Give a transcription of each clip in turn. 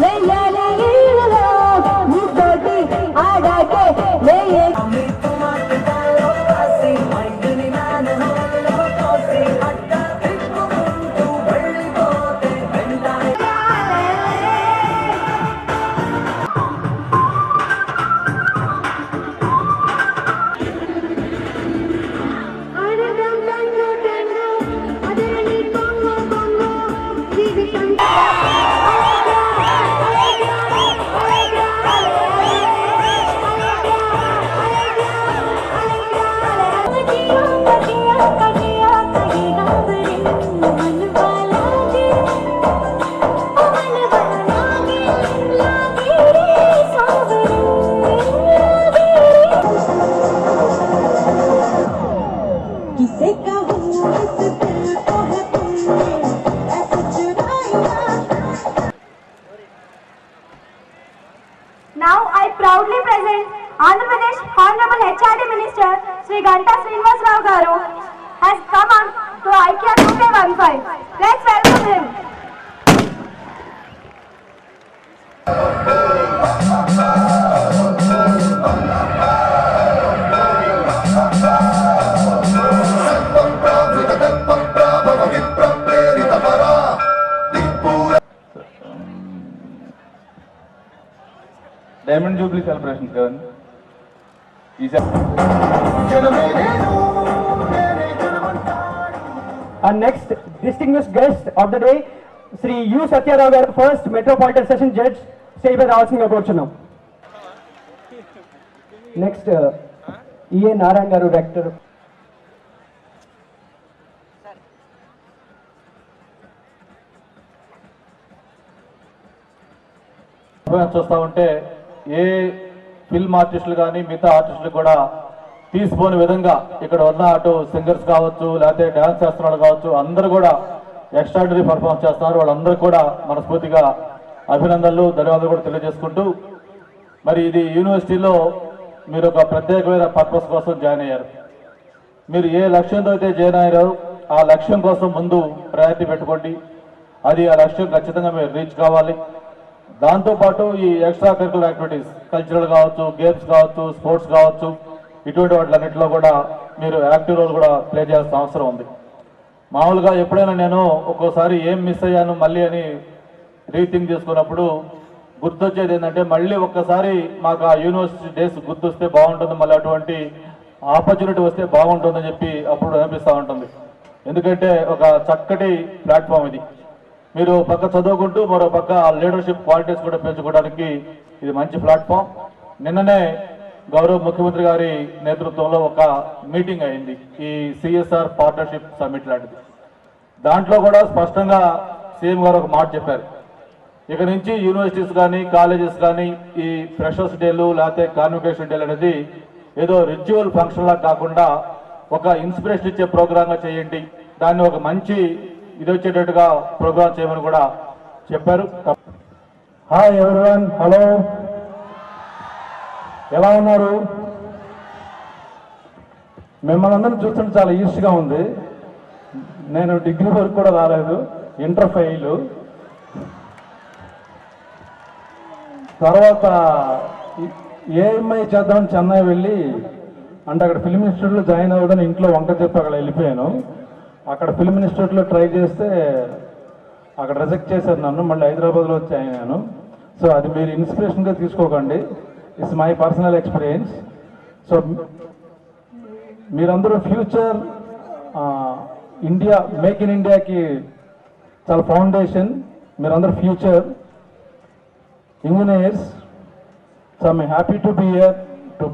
¡Venga! किसे कहूँ इस दिल को है तुमने ऐसे चुराया Now I proudly present Andhra Pradesh Honorable HRD Minister Sri Ganta Srinivas Rao Garu has come on to IKEA 2K15. Let's welcome him. Diamond jubilee celebrations కదండి Our next distinguished guest of the day, Sri U. Satyarao garu, first Metropolitan Session Judge, stage రావాల్సిందిగా కోరుచున్నాం next EA Narayana గారు performance చూస్తూ ఉంటే a film ఆర్టిస్టులు కానీ మిగతా ఆర్టిస్టులు కూడా తీసిపోని విధంగా ఇక్కడ ఉన్న అటు సింగర్స్ కావచ్చు లేకపోతే డ్యాన్స్ చేస్తున్న కావచ్చు అందరూ కూడా ఎక్స్ట్రాడినరీ పర్ఫార్మ్ చేస్తున్నారు. వాళ్ళందరూ కూడా మనస్ఫూర్తిగా అభినందనలు ధన్యవాదాలు కూడా తెలియజేసుకుంటూ మరి ఇది యూనివర్సిటీలో మీరు ఒక ప్రత్యేకమైన పర్పస్ కోసం జాయిన్ అయ్యారు. మీరు ఏ లక్ష్యంతో అయితే జాయిన్ అయ్యారో ఆ లక్ష్యం కోసం ముందు ప్రయారిటీ పెట్టుకోండి. అది ఆ లక్ష్యం ఖచ్చితంగా మీరు రీచ్ కావాలి. దాంతోపాటు ఈ ఎక్స్ట్రా కరికులర్ యాక్టివిటీస్ కల్చరల్ కావచ్చు గేమ్స్ కావచ్చు స్పోర్ట్స్ కావచ్చు ఇటువంటి వాటిలన్నింటిలో కూడా మీరు యాక్టివ్ రోల్ కూడా ప్లే చేయాల్సిన అవసరం ఉంది. మామూలుగా ఎప్పుడైనా నేను ఒక్కోసారి ఏం మిస్ అయ్యాను మళ్ళీ అని రీథింక్ చేసుకున్నప్పుడు గుర్తొచ్చేది ఏంటంటే మళ్ళీ ఒక్కసారి మాకు ఆ యూనివర్సిటీ డేస్ గుర్తొస్తే బాగుంటుంది మళ్ళీ అటువంటి ఆపర్చునిటీ వస్తే బాగుంటుందని చెప్పి అప్పుడు అనిపిస్తూ ఉంటుంది. ఎందుకంటే ఒక చక్కటి ప్లాట్ఫామ్ ఇది. మీరు పక్క చదువుకుంటూ మరో పక్క లీడర్షిప్ క్వాలిటీస్ కూడా పెంచుకోవడానికి ఇది మంచి ప్లాట్ఫామ్ నిన్ననే గౌరవ ముఖ్యమంత్రి గారి నేతృత్వంలో ఒక మీటింగ్ అయింది. ఈ సిఎస్ఆర్ పార్ట్నర్షిప్ సమ్మిట్ లాంటిది. దాంట్లో కూడా స్పష్టంగా సీఎం గారు ఒక మాట చెప్పారు. ఇక నుంచి యూనివర్సిటీస్ కానీ కాలేజెస్ కానీ ఈ ఫ్రెషర్స్ డేలు లేకపోతే కాన్వికేషన్ డేలు అనేది ఏదో రిచువల్ ఫంక్షన్లా కాకుండా ఒక ఇన్స్పిరేషన్ ఇచ్చే ప్రోగ్రాంగా చేయండి. దాన్ని ఒక మంచి ఇది వచ్చేటట్టుగా ప్రోగ్రామ్ చేయమని కూడా చెప్పారు. Hi everyone hello. ఎలా ఉన్నారు? మిమ్మల్ని అందరిని చూస్తుంటే చాలా ఈస్ట్గా ఉంది. నేను డిగ్రీ వరకు కూడా రాలేదు. ఇంటర్ ఫెయిల్ తర్వాత ఏఎంఐ చేద్దామని చెన్నై వెళ్ళి అంటే అక్కడ ఫిల్మ్ ఇన్స్టిట్యూట్లో జాయిన్ అవ్వదని ఇంట్లో వంక చెప్పి అక్కడ వెళ్ళిపోయాను. అక్కడ ఫిల్మ్ ఇన్స్టిట్యూట్లో ట్రై చేస్తే అక్కడ రిజెక్ట్ చేశారు నన్ను. మళ్ళీ హైదరాబాద్లో వచ్చి అయ్యాను సో అది మీరు ఇన్స్పిరేషన్గా తీసుకోకండి. It's my personal experience so మీరందరూ ఫ్యూచర్ ఇండియా మేక్ ఇన్ ఇండియాకి చాలా ఫౌండేషన్ మీరందరూ future engineers so I'm happy to be here too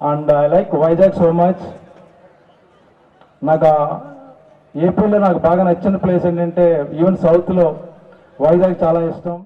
and I like Vizag so much నాకు ఏపీలో నాకు బాగా నచ్చిన ప్లేస్ ఏంటంటే ఈవెన్ సౌత్లో వైజాగ్ చాలా ఇష్టం.